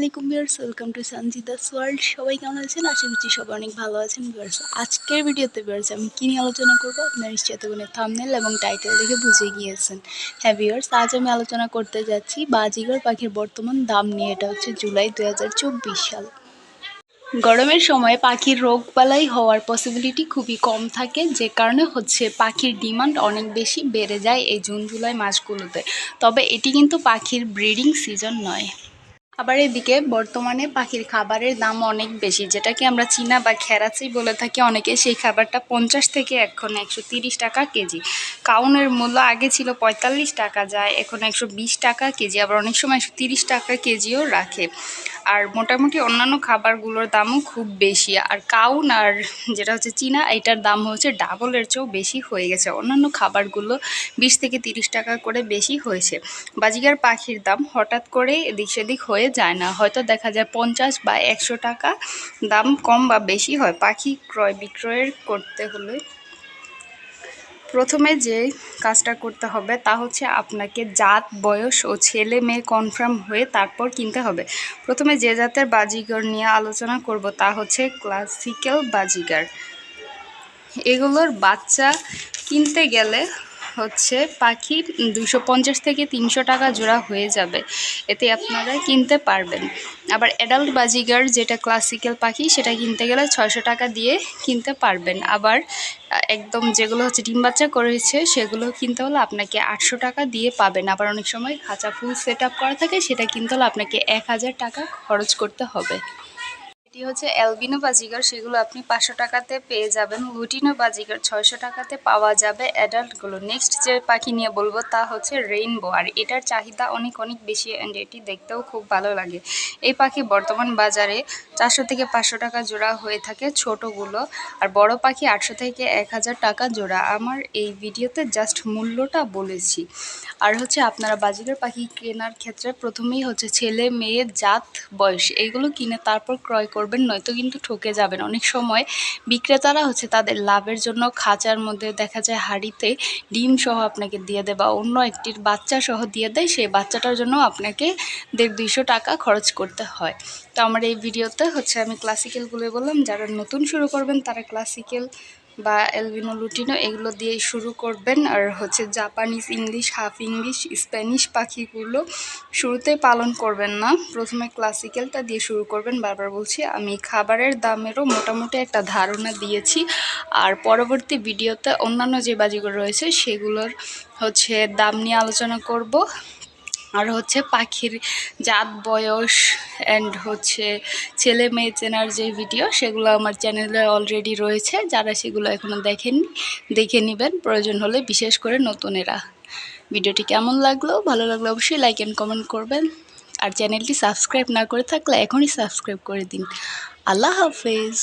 আলাইকুম viewers welcome to Sanjida's world সবাই কেমন আছেন? আশা করছি সবাই অনেক ভালো আছেন ভিউয়ার্স আজকের ভিডিওতে ভিউয়ার্স আমি কী নিয়ে আলোচনা করব? আপনার এতক্ষণে থামনেল এবং টাইটেল দেখে বুঝে গিয়েছেন। হ্যাঁ ভিউয়ার্স আজ আমি আলোচনা করতে যাচ্ছি বাজিগর পাখির বর্তমান দাম নিয়ে। এটা হচ্ছে জুলাই দু হাজার চব্বিশ সাল। গরমের সময় পাখির রোগবালাই হওয়ার পসিবিলিটি খুবই কম থাকে, যে কারণে হচ্ছে পাখির ডিমান্ড অনেক বেশি বেড়ে যায় এই জুন জুলাই মাসগুলোতে। তবে এটি কিন্তু পাখির ব্রিডিং সিজন নয়। আবার এদিকে বর্তমানে পাখির খাবারের দাম অনেক বেশি। যেটাকে আমরা চীনা বা খেরাচি বলে থাকি অনেকে, সেই খাবারটা পঞ্চাশ থেকে এখন একশো তিরিশ টাকা কেজি। কাউনের মূল্য আগে ছিল পঁয়তাল্লিশ টাকা, যায় এখন একশো বিশ টাকা কেজি, আবার অনেক সময় একশো তিরিশ টাকা কেজিও রাখে। আর মোটামুটি অন্যান্য খাবারগুলোর দামও খুব বেশি। আর কাউন আর যেটা হচ্ছে চীনা এটার দাম হচ্ছে ডাবলের চেয়েও বেশি হয়ে গেছে। অন্যান্য খাবারগুলো বিশ থেকে তিরিশ টাকা করে বেশি হয়েছে। বাজিগার পাখির দাম হঠাৎ করে এদিক সেদিক হয়ে যায় না। হয়তো দেখা যায় পঞ্চাশ বা একশো টাকা দাম কম বা বেশি হয়। পাখি ক্রয় বিক্রয়ের করতে হলে প্রথমে যে কাজটা করতে হবে তা হচ্ছে আপনাকে জাত, বয়স ও ছেলে মেয়ে কনফার্ম হয়ে তারপর কিনতে হবে। প্রথমে যে জাতের বাজিগর নিয়ে আলোচনা করব তা হচ্ছে ক্লাসিক্যাল বাজিগার। এগুলোর বাচ্চা কিনতে গেলে হচ্ছে পাখি দুশো পঞ্চাশ থেকে তিনশো টাকা জোড়া হয়ে যাবে। এতে আপনারা কিনতে পারবেন। আবার অ্যাডাল্ট বাজিগার যেটা ক্লাসিক্যাল পাখি, সেটা কিনতে গেলে ছয়শো টাকা দিয়ে কিনতে পারবেন। আবার একদম যেগুলো হচ্ছে ডিম বাচ্চা করেছে, সেগুলো কিনতে হলে আপনাকে আটশো টাকা দিয়ে পাবেন। আবার অনেক সময় খাঁচা ফুল সেট করা থাকে, সেটা কিনতে হলে আপনাকে এক হাজার টাকা খরচ করতে হবে। এটি হচ্ছে অ্যালবিনো বাজিগার, সেগুলো আপনি পাঁচশো টাকাতে পেয়ে যাবেন। লুটিনো বাজিগার ছয়শো টাকাতে পাওয়া যাবে অ্যাডাল্টগুলো। নেক্সট যে পাখি নিয়ে বলব তা হচ্ছে রেইনবো। আর এটার চাহিদা অনেক অনেক বেশি অ্যান্ড এটি দেখতেও খুব ভালো লাগে। এই পাখি বর্তমান বাজারে চারশো থেকে পাঁচশো টাকা জোড়া হয়ে থাকে ছোটোগুলো। আর বড় পাখি আটশো থেকে এক হাজার টাকা জোড়া। আমার এই ভিডিওতে জাস্ট মূল্যটা বলেছি। আর হচ্ছে আপনারা বাজিগার পাখি কেনার ক্ষেত্রে প্রথমেই হচ্ছে ছেলে মেয়ে জাত, বয়স, এইগুলো কিনে তারপর ক্রয় করবেন, নয়তো কিন্তু ঠকে যাবেন। অনেক সময় বিক্রেতারা হচ্ছে তাদের লাভের জন্য খাঁচার মধ্যে দেখা যায় হাড়িতে ডিম সহ আপনাকে দিয়ে দেয় বা অন্য একটির বাচ্চা সহ দিয়ে দেয়, সেই বাচ্চাটার জন্য আপনাকে দেড় দুইশো টাকা খরচ করতে হয়। তো আমার এই ভিডিওতে হচ্ছে আমি ক্লাসিক্যালগুলো বললাম, যারা নতুন শুরু করবেন তারা ক্লাসিক্যাল বা এলভিনো লুটিনো এগুলো দিয়ে শুরু করবেন। আর হচ্ছে Japanese English half English Spanish পাখিগুলো শুরুতেই পালন করবেন না। প্রথমে ক্লাসিক্যালটা দিয়ে শুরু করবেন। বারবার বলছি, আমি খাবারের দামেরও মোটামুটি একটা ধারণা দিয়েছি। আর পরবর্তী ভিডিওতে অন্যান্য যে বাজিগুলো রয়েছে, সেগুলোর হচ্ছে দাম নিয়ে আলোচনা করব। আর হচ্ছে পাখির জাত, বয়স অ্যান্ড হচ্ছে ছেলে মেয়ে চেনার যে ভিডিও সেগুলো আমার চ্যানেলে অলরেডি রয়েছে। যারা সেগুলো এখনও দেখেননি, দেখে নেবেন। প্রয়োজন হলে বিশেষ করে নতুনেরা। ভিডিওটি কেমন লাগল? ভালো লাগল অবশ্যই লাইক অ্যান্ড কমেন্ট করবেন। আর চ্যানেলটি সাবস্ক্রাইব না করে থাকলে এখনই সাবস্ক্রাইব করে দিন। আল্লাহ হাফেজ।